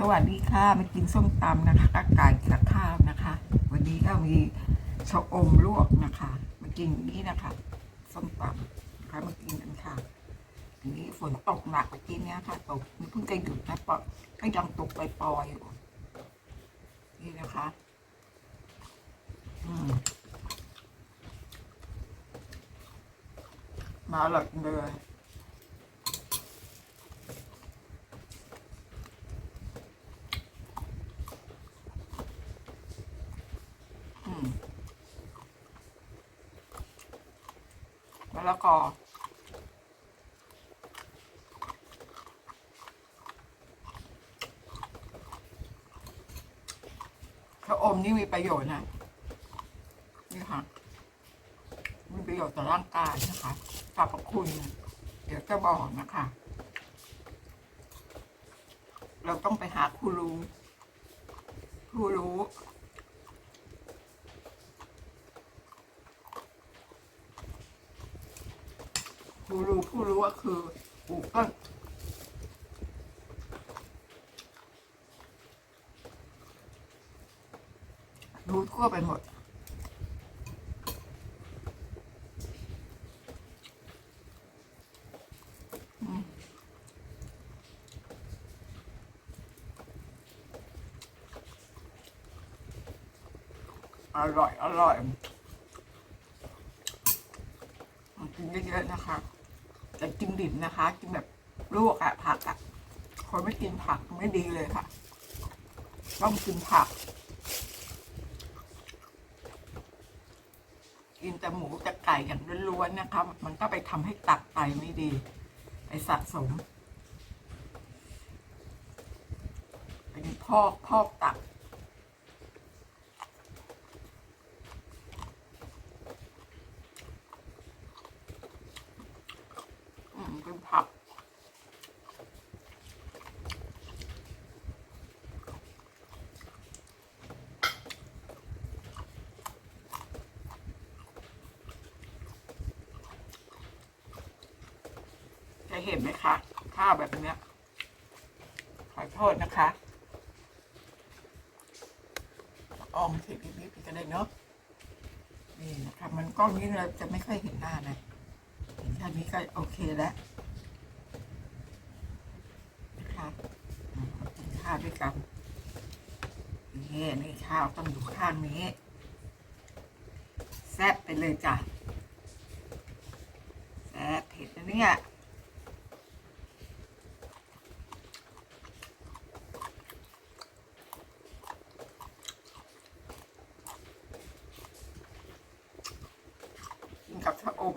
สวัสดีค่ะมากินส้มตำนะคะกับไก่กับข้าวนะคะ วันนี้ก็มีชะอมลวกนะคะมากินนี้นะคะส้มตำนะคะมากินกันค่ะอันนี้ฝนตกหนักเมื่อกี้เนี้ยค่ะตกมันเพิ่งจะหยุดนะปะก็ยังตกไปล่อยอยู่นี่นะคะอืมมาหลักเลย อืม มะละกอชะอมนี่มีประโยชน์นะ นี่ค่ะ มีประโยชน์ต่อร่างกายนะคะสรรพคุณ เดี๋ยวจะบอกนะคะ เราต้องไปหาครูรู้ครูรู้ ผู้รู้ผู้รู้ก็คือกูกิลรู้ทั่วไปหมดอร่อย อร่อยกินเยอะๆนะคะ แต่กินดิบนะคะ กินแบบลวกอะผักอะคนไม่กินผักไม่ดีเลยค่ะ ต้องกินผัก กินแต่หมูแต่ไก่อย่างล้วนๆนะคะ มันก็ไปทำให้ตับไตไม่ดี ไปสะสม เป็นพอกพอกตับ อืมเป็นผัก จะเห็นไหมคะข้าวแบบเนี้ยขอโทษนะคะออมสินิดๆก็ได้เนาะนี่นะคะมันกล้องนี้เราจะไม่ค่อยเห็นหน้านะเห็นแค่นี้ก็โอเคแล้วนะคะกินข้าวด้วยกันนี่นี่ข้าวต้องอยู่ข้างนี้แซ่บไปเลยจ้ะแซ่บเผ็ดนะเนี่ย กินกับ ชะอม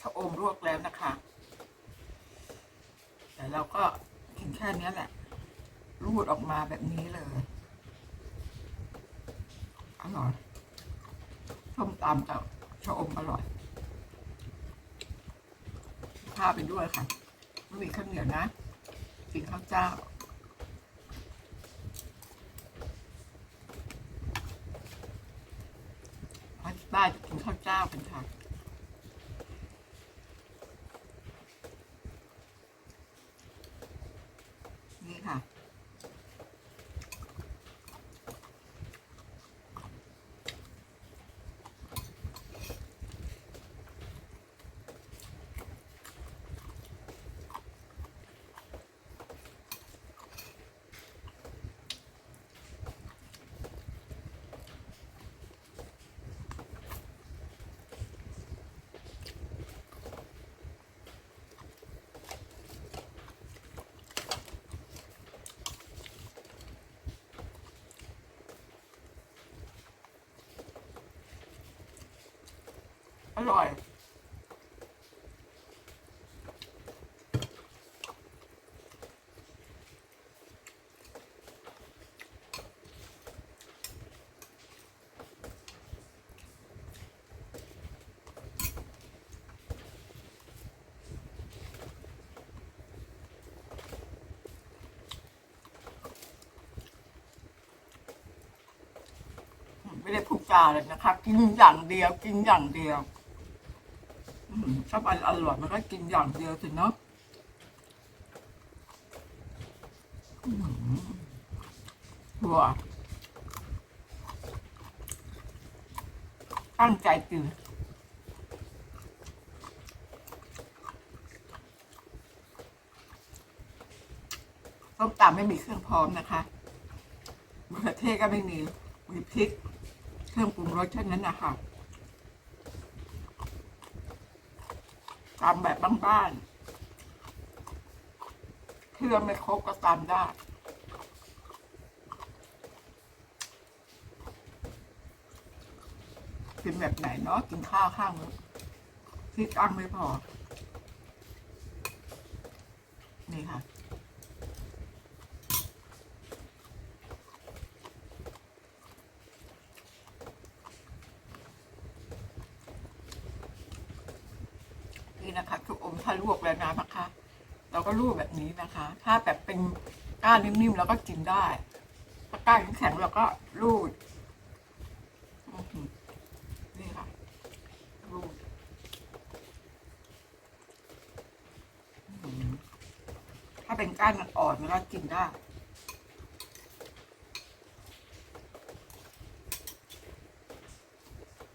ชะอมลวกแล้วนะคะ แต่เราก็กินแค่นี้แหละ รูดออกมาแบบนี้เลย อร่อยส้มตำกับชะอมอร่อย ข้าวไปด้วยค่ะ ไม่มีข้าวเหนียวนะกินข้าวเจ้าภาคใต้จะกินข้าวเจ้ากันค่ะ นี่ค่ะ อร่อย ไม่ได้พูดจาเลยนะคะกินอย่างเดียว กินอย่างเดียว ถ้ามันอร่อยมันก็กินอย่างเดียวสิเนาะหัวตั้งใจกินส้มตำไม่มีเครื่องพร้อมนะคะมะเขือเทศก็ไม่มี มีพริก เครื่องปรุงรสเท่านั้นนะคะ ตำแบบบ้านๆเครื่องไม่ครบก็ตำได้กินแบบไหนเนาะกินข้าวข้างนึงที่ตั้งไม่พอ นี่ค่ะ นี่นะคะทุกอมถ้าลวกแล้วนะนะคะ เราก็ลวกแบบนี้นะคะ ถ้าแบบเป็นก้านนิ่มๆเราก็กินได้ถ้าก้านแข็งเราก็รูดนี่ค่ะรูดถ้าเป็นก้านมันอ่อนๆมันก็กินได้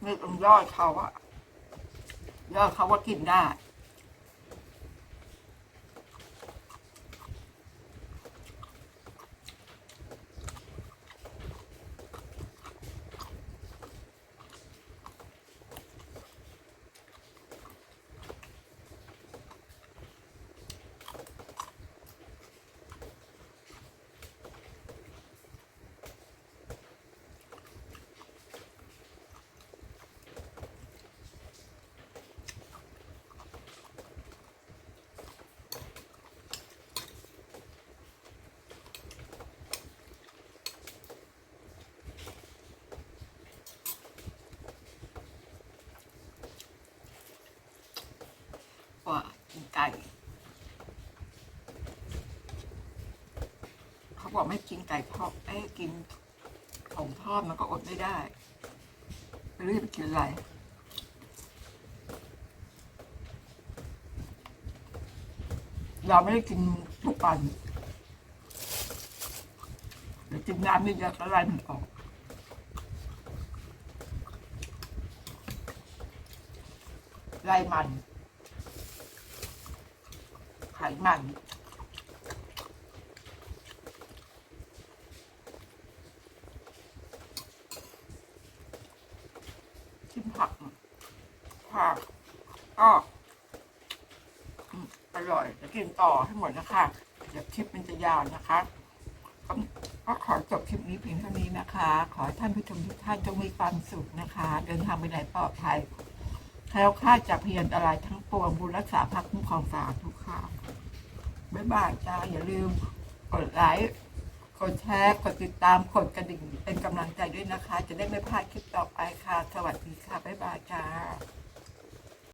นี่ตรงยอดเขาอะยอดเขาว่ากินได้ ว่ากินไก่ เขา บอกไม่กินไก่ทอดไอ้กินของทอดมันก็อดไม่ได้ไม่รู้จะไปกินอะไรเราไม่ได้กินทุกวันเดี๋ยวกินน้ำนี่จะละลายมันออกไล่มันไขมัน ชิมผัก ผักก็อร่อยจะกินต่อให้หมดนะคะเดี๋ยวคลิปมันจะยาวนะคะก็ก็ขอจบคลิปนี้เพียงเท่านี้นะคะ ขอให้ท่านผู้ชมทุกท่านจงมีความสุขนะคะ เดินทางไปไหนปลอดภัยแคล้วคลาดจากพยันตรายทั้งปวงบุญรักษาพักคุ้มครองสาธุค่ะบ๊ายบายจ้าอย่าลืมกดไลค์กดแชร์กดติดตามกดกระดิ่งเป็นกำลังใจด้วยนะคะ จะได้ไม่พลาดคลิปต่อไปค่ะ สวัสดีค่ะ บ๊ายบายจ้า